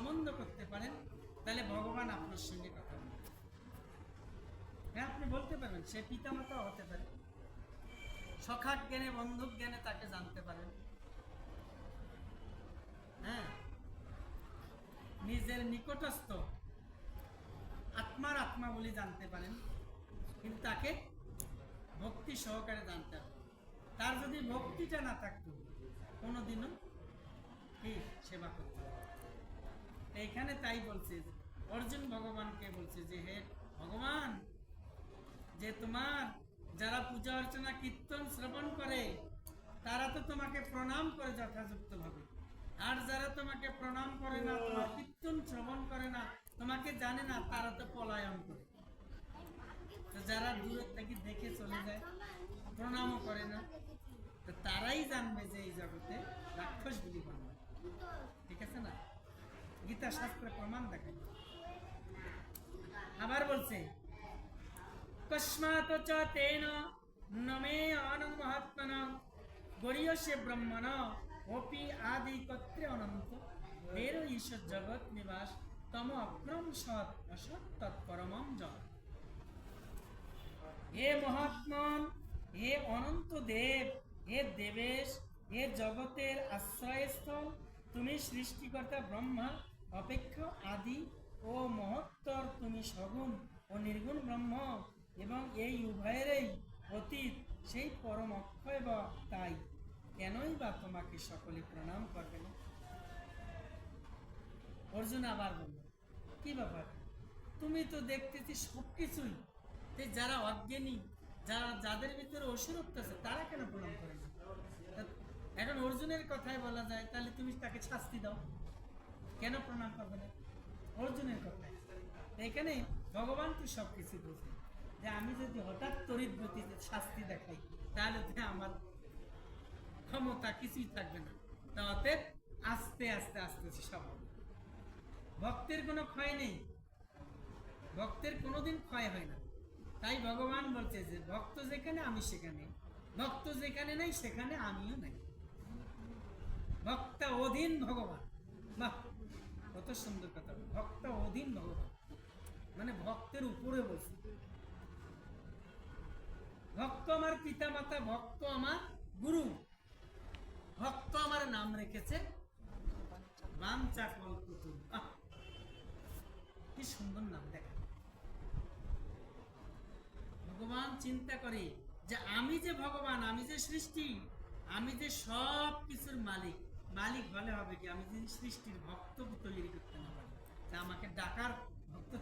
সম্বন্ধ করতে পারেন, তাহলে ভগবান আপনার সঙ্গে কথা বলবে। হ্যাঁ আপনি বলতে পারবেন, সে পিতামাতাও হতে পারে। সখাক জ্ঞানে, বন্ধুক জ্ঞানে তাকে জানতে পারেন। হ্যাঁ নিজের নিকটস্থ আত্মার আত্মা বলে জানতে পারেন, কিন্তু তাকে ভক্তি সহকারে জানতে হবে। তার যদি ভক্তিটা না থাকতো, কোনোদিনও কি সেবা করতে হবে এইখানে তাই বলছে অর্জুন ভগবানকে বলছে যে, হে ভগবান, যে তোমার যারা পূজা অর্চনা, কীর্তন, শ্রবণ করে, তারা তো তোমাকে প্রণাম করে যথাযুক্ত ভাবে আর যারা তোমাকে প্রণাম করে না, তোমার কীর্তন, শ্রবণ করে না, তোমাকে জানে না, তারা তো পলায়ন করে। যারা দূরের থেকে দেখে চলে যায়, প্রণামও করে না, তো তারাই জানবে যে এই জগতে গীতা শাস্ত্রে প্রমাণ দেখায় আবার বলছে কস্মাত নমে মহাত্মন ব্রহ্মণ, অপি আদি কত্রে অনন্ত, বের ঈশ্বর জগৎ নিবাস, তম অক্রম সৎ অসৎ জগৎ। হে মহাত্মন, হে অনন্ত দেব, হে দেবেশ, হে জগতের আশ্রয়স্থল, তুমি সৃষ্টিকর্তা ব্রহ্মা অপেক্ষা আদি ও মহত্তর তুমি সগুণ ও নির্গুণ ব্রহ্ম এবং এই উভয়েরই অতীত, সেই পরম অক্ষয় বা তাই। কেনই বা তোমাকে সকলে প্রণাম করবে না? অর্জুন আবার বলল, কি ব্যাপার? তুমি তো দেখতেছি সব কিছুই যে যারা অজ্ঞানী, যারা যাদের ভিতরে অসুরত্ব আছে, তারা কেন প্রণাম করে না? এখন অর্জুনের কথাই বলা যায়, তাহলে তুমি তাকে শাস্তি দাও। কেন প্রণাম করবে না? অর্জুনের কথায় তো এখানে ভগবান তো সব কিছু বোঝে যে আমি যদি হঠাৎ তড়িৎ গতিতে শাস্তি দেখাই, তাহলে আমার ক্ষমতা কিছুই থাকবে না। তা অতএব আস্তে আস্তে আস্তে সব। ভক্তের কোনো ক্ষয় নেই। ভক্তের কোনোদিন ক্ষয় হয় না। তাই ভগবান বলছে যে, ভক্ত যেখানে, আমি সেখানে। ভক্ত যেখানে নাই, সেখানে আমিও নাই। ভক্তা অধীন ভগবান। বাহ! কত সুন্দর কথা ভক্তা অধীন ভগবান। মানে ভক্তের উপরে বসে। ভক্ত আমার পিতা মাতা ভক্ত আমার গুরু। ভক্ত আমার নাম রেখেছে কল্পতরু আহ, কি সুন্দর নাম দেখা ভগবান চিন্তা করে যে আমি যে ভগবান আমি যে সৃষ্টি আমি যে সব কিছুর মালিক মালিক ভালো হবে কি, আমি যদি সৃষ্টির ভক্ত তৈরি করতে না পারি, তা আমাকে ডাকার ভক্ত